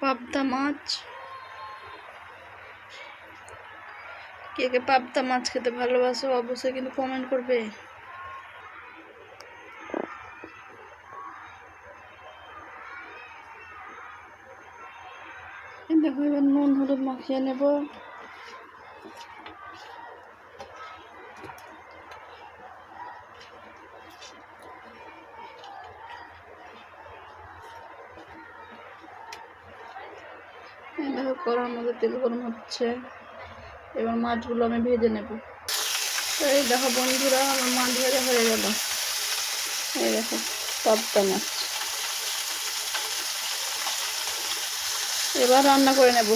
পাবদা মাছ। কে কে পাবদা মাছ খেতে ভালোবাসো অবশ্যই কিন্তু কমেন্ট করবে। দেখো, এবার নুন, হলুদ মাখিয়ে নেব। দেখো, কড়ার মধ্যে তেল গরম হচ্ছে। এবার মাছগুলো আমি ভেজে নেব। এই দেখো বন্ধুরা, আমার মাছ ভাজা হয়ে গেল। এই দেখো, পাবদা মাছ। এবার রান্না করে নেব।